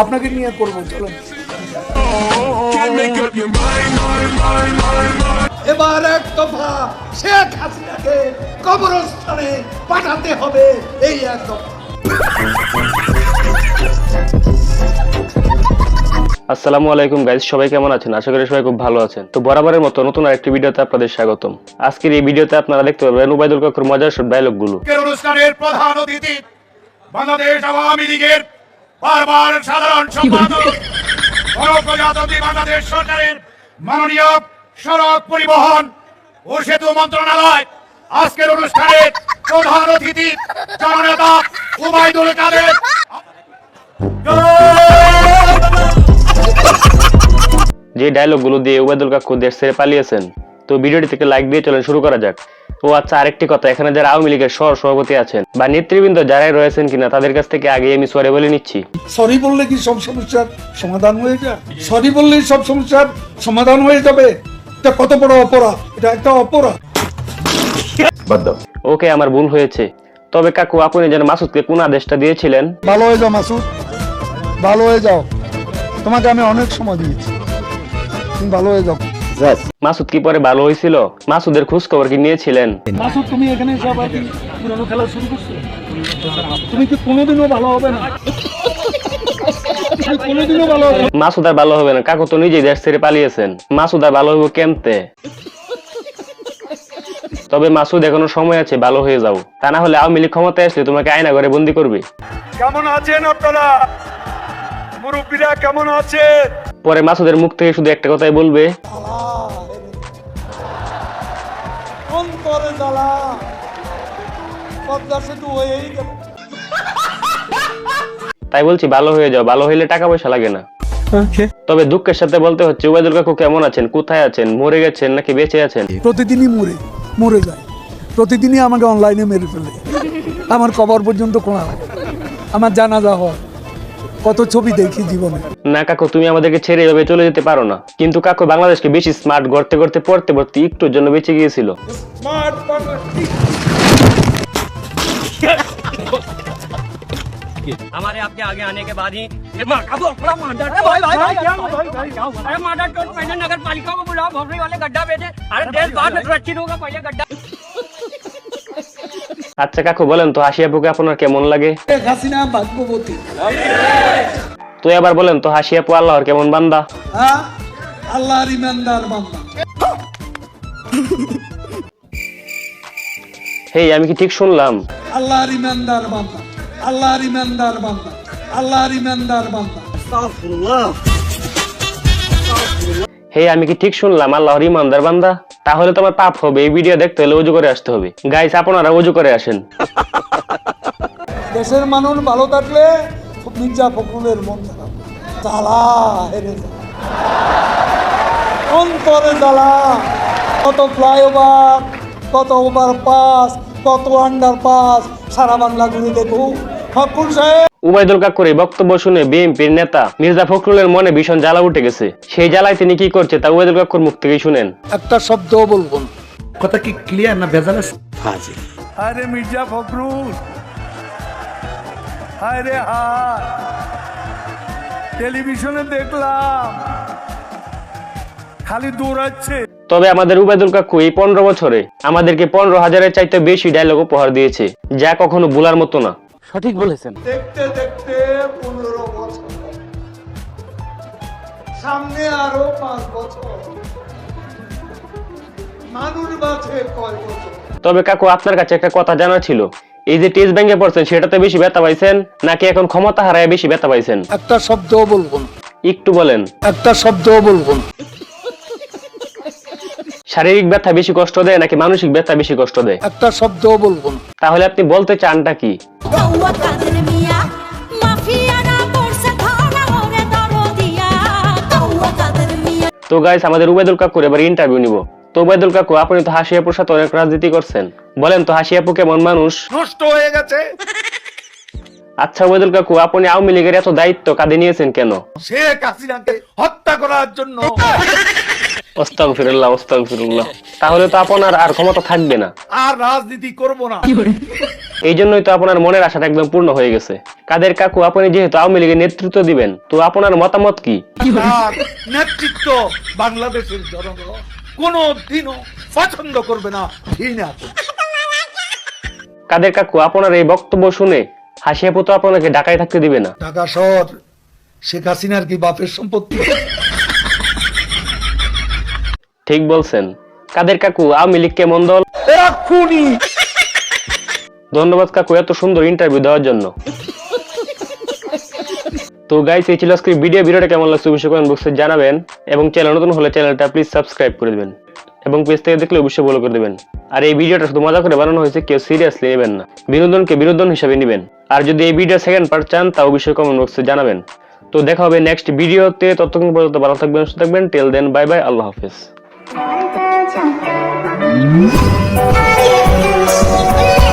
আপনাকে নিয়ে করব চলুন। এবার এক দফা শেখ হাসিনাকে কবরস্থানে পাঠাতে হবে এই এক দফা। আসসালামু আলাইকুম গাইজ সবাই কেমন আছেন? আশা করি সবাই খুব ভালো আছেন। তো বরাবরের মতো নতুন আরেকটি ভিডিওতে আপনাদের স্বাগতম। আজকের এই ভিডিওতে আপনারা দেখতে পাবেন উবাইদুল কাকুর মজার সব ডায়লগগুলো। অনুষ্ঠানের প্রধান অতিথি বাংলাদেশ আওয়ামী লীগের বারবার সাধারণ সম্পাদক গণপ্রজাতন্ত্রী বাংলাদেশ সরকারের মাননীয় সড়ক পরিবহন ও সেতু মন্ত্রণালয়। আজকের অনুষ্ঠানে প্রধান অতিথি জননেতা উবাইদুল কাদের। যে ডায়লগগুলো দিয়ে উবাইদুল কাকু দেশ ছেড়ে পালিয়েছেন তো ভিডিওটি থেকে লাইক দিয়ে চলেন শুরু করা যাক। ও আচ্ছা আরেকটি কথা এখানে যারা আওয়ামী লীগের সহ সভাপতি আছেন বা নেতৃবৃন্দ যারাই রয়েছেন কিনা তাদের কাছ থেকে আগে আমি সরে বলে নিচ্ছি। সরি বললে কি সব সমস্যার সমাধান হয়ে যায়? সরি বললেই সব সমস্যার সমাধান হয়ে যাবে। এটা কত বড় অপরাধ? এটা একটা অপরাধ। ওকে আমার ভুল হয়েছে। তবে কাকু আপনি যেন মাসুদকে কোন আদেশটা দিয়েছিলেন? ভালো হয়ে যাও মাসুদ। ভালো হয়ে যাও। তোমাকে আমি অনেক সময় দিয়েছি। তুমি ভালো হয়ে যাও। মাসুদ কি পরে ভালো হয়েছিল? মাসুদের খোঁজ খবর কি নিয়েছিলেন? মাসুদ তুমি এখানে এসে আবার কি পুরনো খেলা শুরু করছ। তুমি কি কোনোদিনও ভালো হবে না? কোনোদিনও ভালো হবে মাসুদ আর ভালো হবে না কাকু তো নিজেই দেশ ছেড়ে পালিয়েছেন। মাসুদ আর ভালো হইব কেমতে? তবে মাসুদ এখনও সময় আছে ভালো হয়ে যাও। তা না হলে আওয়ামী লীগ ক্ষমতায় আসলে তোমাকে আয়না ঘরে বন্দি করবে। কেমন আছেন আপনারা? মুরব্বীরা কেমন আছে পরে মাসুদের মুখ থেকে শুধু একটা কথাই বলবে অন্তরে জ্বালা। পদ্মা সেতু হয়েই গেল। তাই বলছি ভালো হয়ে যাও। ভালো হইলে টাকা পয়সা লাগে না। তবে দুঃখের সাথে বলতে হচ্ছে উবাইদুল কাকু কেমন আছেন? কোথায় আছেন? মরে গেছেন নাকি বেঁচে আছেন? প্রতিদিনই মরে মরে যায়। প্রতিদিনই আমাকে অনলাইনে মেরে ফেলে। আমার কবর পর্যন্ত কোনা লাগে আমার জানাজা হয়। কত ছবি দেখি জীবনে না কাকু তুমি আমাদেরকে ছেড়ে এভাবে চলে যেতে পারো না কিন্তু কাকু বাংলাদেশকে বেশি স্মার্ট করতে করতে পড়তে পড়তে একটুর জন্য বেঁচে গিয়েছিল हमारे आपके आगे आने के बाद ही ये मार- अब बड़ा मांडा है भाई भाई भाई क्या हुआ? अरे मांडा टोट मैंने नगर पालिका को बुलाओ भोपड़ी वाले गड्ढा भेजे अरे देश बाद में सुरक्षित होगा पहले गड्ढा আচ্ছা কাকু, বলেন তো, হাসি আপুকে আপনার কেমন লাগে? হাসিনা ভাগ্যবতী তো এবার বলেন তো, হাসি আপু আল্লাহর কেমন বান্দা? আল্লাহর ইমানদার বান্দা হেই, আমি কি ঠিক শুনলাম? আল্লাহর ইমানদার বান্দা আল্লাহর ইমানদার বান্দা আল্লাহর ইমানদার বান্দা আস্তাগফিরুল্লাহ হে আমি কি ঠিক শুনলাম? আল্লাহর ইমানদার বান্দা? তাহলে তোমার পাপ হবে, এই ভিডিও দেখতে হলে উজু করে আসতে হবে। গাইস আপনারা উজু করে আসেন। দেশের মানুষ ভালো থাকলে মির্জা ফখরুলের মন খারাপ। জ্বালা কত ফ্লাইওভার কত ওভার পাস কত আন্ডার পাস সারা বাংলা ঘুরে দেখো ফখরুল সাহেব! উবাইদুল কাকুর এই বক্তব্য শুনে বিএনপির নেতা মির্জা ফখরুলের মনে ভীষণ জ্বালা উঠে গেছে। সেই জ্বালায় তিনি কি করছে তা উবাইদুল কাকুর মুখ থেকেই শুনেন। একটা শব্দও বলব কথা কি ক্লিয়ার না ভেজাল আছে? আরে মির্জা ফখরুল হায় রে হায়। টেলিভিশনে দেখলাম খালি দৌড়াচ্ছে। তবে আমাদের উবাইদুল কাকু এই পনেরো বছরে আমাদেরকে পনেরো হাজারের চাইতে বেশি ডায়লগ উপহার দিয়েছে যা কখনো ভুলার মতো না। দেখতে দেখতে পনেরো বছর। সামনে আরও পাঁচ বছর। মানুষ বাঁচে কয় বছর? তবে কাকু আপনার কাছে একটা কথা জানা ছিল। এই যে টেস্ট ব্যাংকে পড়ছেন সেটাতে বেশি ব্যথা পাইছেন নাকি এখন ক্ষমতা হারায় বেশি ব্যথা পাইছেন? একটা শব্দও বলব একটু বলেন। একটা শব্দও বলব শারীরিক ব্যথা বেশি কষ্ট দেয় নাকি মানসিক ব্যথা বেশি কষ্ট দেয়? একটা শব্দও বলব তাহলে আপনি বলতে চানটা কি? তো গাইস আমাদের উবাইদুল কাকুর এবার ইন্টারভিউ নিব। তো উবাইদুল কাকু আপনি তো হাসি আপুর সাথে অনেক রাজনীতি করছেন। বলেন তো হাসি আপু কেমন মানুষ? নষ্ট হয়ে গেছে। আচ্ছা উবাইদুল কাকু আপনি আওয়ামী লীগের এত দায়িত্ব কাঁধে নিয়েছেন কেন? শেখ হাসিনাকে হত্যা করার জন্য ওস্তাগ ফিরুল্লাহ ওস্তাগ ফিরুল্লাহ তাহলে তো আপনার আর ক্ষমতা থাকবে না। আর রাজনীতি করব না। এই জন্যই তো আপনার মনের আশাটা একদম পূর্ণ হয়ে গেছে। কাদের কাকু আপনি যেহেতু আওয়ামী লীগের নেতৃত্ব দিবেন তো আপনার মতামত কি? তার নেতৃত্ব বাংলাদেশের জনগণ পছন্দ করবে না ঘৃণা করবে। কাদের কাকু আপনার এই বক্তব্য শুনে হাসি আপু তো আপনাকে ঢাকায় থাকতে দিবে না? ঢাকা শহর শেখ হাসিনার কি বাপের সম্পত্তি? ঠিক বলছেন। কাদের কাকু আওয়ামী লীগ কেমন দল ধন্যবাদ কাকু এত সুন্দর ইন্টারভিউ দেওয়ার জন্য। তো গাইস এই ছিল আজকের ভিডিও ভিডিওটা কেমন লাগছে অবশ্যই কমেন্ট বক্সে জানাবেন এবং চ্যানেল নতুন হলে চ্যানেলটা প্লিজ সাবস্ক্রাইব করে দিবেন। এবং পেজ থেকে দেখলে অবশ্যই ফলো করে দিবেন। আর এই ভিডিওটা শুধু মজা করে বানানো হয়েছে কেউ সিরিয়াসলি নেবেন না। বিনোদনকে বিনোদন হিসাবে নেবেন। আর যদি এই ভিডিও সেকেন্ড পার্ট চান তা অবশ্যই কমেন্ট বক্সে জানাবেন। তো দেখা হবে নেক্সট ভিডিওতে ততক্ষণ পর্যন্ত ভালো থাকবেন সুস্থ থাকবেন। টেল দেন বাই বাই আল্লাহ হাফিজ। 爱的交关，爱的深。